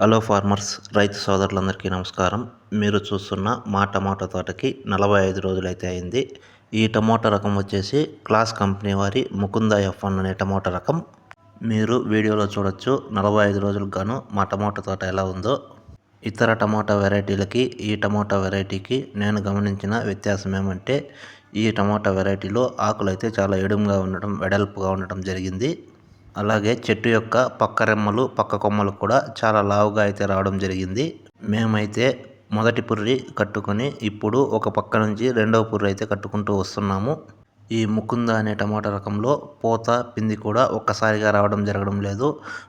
Hello farmers రైతు సోదరులందరికీ నమస్కారం. మీరు చూస్తున్న మా టమాటో తోటకి నలభై ఐదు రోజులైతే అయింది. ఈ టమోటా రకం వచ్చేసి క్లాస్ కంపెనీ వారి ముకుంద ఎఫ్ వన్ అనే టమోటా రకం. మీరు వీడియోలో చూడొచ్చు నలభై ఐదు రోజులకు గాను మా టమోటా తోట ఎలా ఉందో. ఇతర టమోటా వెరైటీలకి ఈ టమోటా వెరైటీకి నేను గమనించిన వ్యత్యాసం ఏమంటే ఈ టమోటా వెరైటీలో ఆకులు అయితే చాలా ఎడుముగా ఉండటం వెడల్పుగా ఉండటం జరిగింది. అలాగే చెట్టు యొక్క పక్క రెమ్మలు పక్క కొమ్మలు కూడా చాలా లావుగా అయితే రావడం జరిగింది. మేమైతే మొదటి పుర్రి కట్టుకొని ఇప్పుడు ఒక పక్క నుంచి రెండవ పుర్రి అయితే కట్టుకుంటూ వస్తున్నాము. ఈ ముకుంద అనే టమాటా రకంలో పూత పింది కూడా ఒక్కసారిగా రావడం జరగడం లేదు.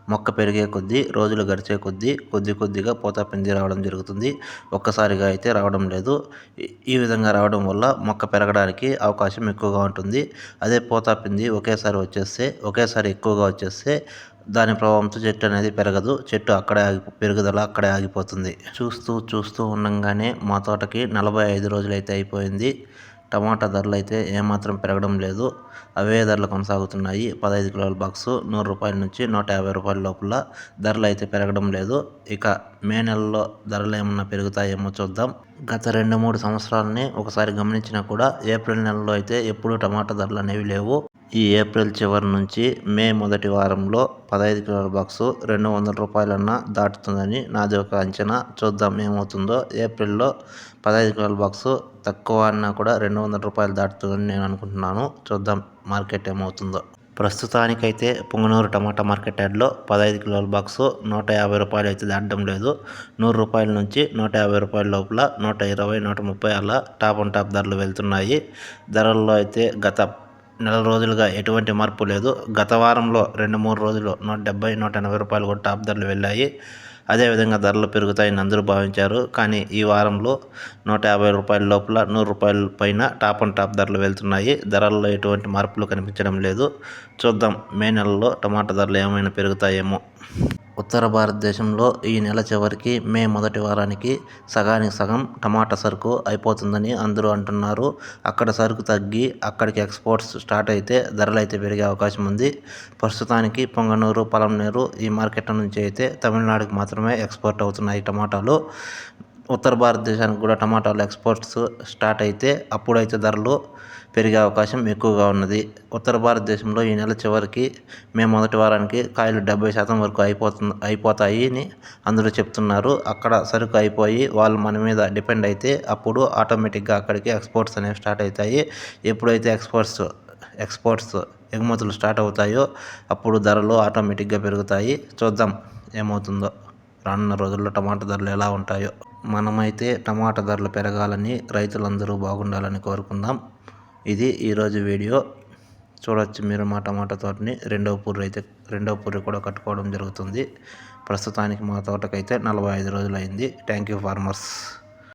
మొక్క పెరిగే కొద్దీ రోజులు గడిచే కొద్దీ కొద్ది కొద్దిగా పూత పింది రావడం జరుగుతుంది. ఒక్కసారిగా అయితే రావడం లేదు. ఈ విధంగా రావడం వల్ల మొక్క పెరగడానికి అవకాశం ఎక్కువగా ఉంటుంది. అదే పూత పింది ఒకేసారి వచ్చేస్తే ఒకేసారి ఎక్కువగా వచ్చేస్తే దాని ప్రభావంతో చెట్టు అనేది పెరగదు. చెట్టు అక్కడే ఆగి పెరుగుదల అక్కడే ఆగిపోతుంది. చూస్తూ చూస్తూ ఉండగానే మా తోటకి నలభై ఐదు రోజులు అయితే అయిపోయింది. టమాటా ధరలు అయితే ఏమాత్రం పెరగడం లేదు. అవే ధరలు కొనసాగుతున్నాయి. పదహైదు కిలోల బాక్సు నూరు రూపాయల నుంచి నూట యాభై రూపాయల లోపల ధరలు అయితే పెరగడం లేదు. ఇక మే నెలలో ధరలు ఏమన్నా పెరుగుతాయేమో చూద్దాం. గత రెండు మూడు సంవత్సరాలని ఒకసారి గమనించినా కూడా ఏప్రిల్ నెలలో అయితే ఎప్పుడూ టమాటా ధరలు అనేవి లేవు. ఈ ఏప్రిల్ చివరి నుంచి మే మొదటి వారంలో పదహైదు కిలోల బాక్సు రెండు వందల రూపాయలన్నా దాటుతుందని నాది ఒక అంచనా. చూద్దాం ఏమవుతుందో. ఏప్రిల్లో పదహైదు కిలోల బాక్సు తక్కువ అన్నా కూడా రెండు వందల రూపాయలు దాటుతుందని నేను అనుకుంటున్నాను. చూద్దాం మార్కెట్ ఏమవుతుందో. ప్రస్తుతానికైతే పుంగనూరు టమాటా మార్కెట్ యార్డ్లో పదహైదు కిలోల బాక్సు నూట యాభై రూపాయలు అయితే దాటడం లేదు. నూరు రూపాయల నుంచి నూట యాభై రూపాయల లోపల నూట ఇరవై నూట ముప్పై అలా టాప్ అండ్ టాప్ ధరలు వెళ్తున్నాయి. ధరల్లో అయితే గత నెల రోజులుగా ఎటువంటి మార్పు లేదు. గత వారంలో రెండు మూడు రోజులు నూట డెబ్బై నూట ఎనభై రూపాయలు కూడా టాప్ ధరలు వెళ్ళాయి. అదేవిధంగా ధరలు పెరుగుతాయని అందరూ భావించారు. కానీ ఈ వారంలో నూట యాభై రూపాయల లోపల నూరు రూపాయల పైన టాప్ అండ్ టాప్ ధరలు వెళ్తున్నాయి. ధరల్లో ఎటువంటి మార్పులు కనిపించడం లేదు. చూద్దాం మే నెలలో టమాటా ధరలు ఏమైనా పెరుగుతాయేమో. ఉత్తర భారతదేశంలో ఈ నెల చివరికి మే మొదటి వారానికి సగానికి సగం టమాటా సరుకు అయిపోతుందని అందరూ అంటున్నారు. అక్కడ సరుకు తగ్గి అక్కడికి ఎక్స్పోర్ట్స్ స్టార్ట్ అయితే ధరలు అయితే పెరిగే అవకాశం ఉంది. ప్రస్తుతానికి పొంగనూరు పొలంనేరు ఈ మార్కెట్ నుంచి అయితే తమిళనాడుకి మాత్రమే ఎక్స్పోర్ట్ అవుతున్నాయి టమాటాలు. ఉత్తర భారతదేశానికి కూడా టమాటాలు ఎక్స్పోర్ట్స్ స్టార్ట్ అయితే అప్పుడైతే ధరలు పెరిగే అవకాశం ఎక్కువగా ఉన్నది. ఉత్తర భారతదేశంలో ఈ నెల చివరికి మే మొదటి వారానికి కాయలు డెబ్బై శాతం వరకు అయిపోతుంది అయిపోతాయి అని అందరూ చెప్తున్నారు. అక్కడ సరుకు అయిపోయి వాళ్ళు మన మీద డిపెండ్ అయితే అప్పుడు ఆటోమేటిక్గా అక్కడికి ఎక్స్పోర్ట్స్ అనేవి స్టార్ట్ అవుతాయి. ఎప్పుడైతే ఎక్స్పోర్ట్స్ ఎక్స్పోర్ట్స్ ఎగుమతులు స్టార్ట్ అవుతాయో అప్పుడు ధరలు ఆటోమేటిక్గా పెరుగుతాయి. చూద్దాం ఏమవుతుందో రానున్న రోజుల్లో టమాటా ధరలు ఎలా ఉంటాయో. మనమైతే టమాటా ధరలు పెరగాలని రైతులందరూ బాగుండాలని కోరుకుందాం. ఇది ఈరోజు వీడియో. చూడొచ్చు మీరు మా టమాటా తోటని. రెండవ పూరి అయితే రెండవ పూరి కూడా కట్టుకోవడం జరుగుతుంది. ప్రస్తుతానికి మా తోటకైతే నలభై ఐదు రోజులు అయింది థ్యాంక్ యూ ఫార్మర్స్.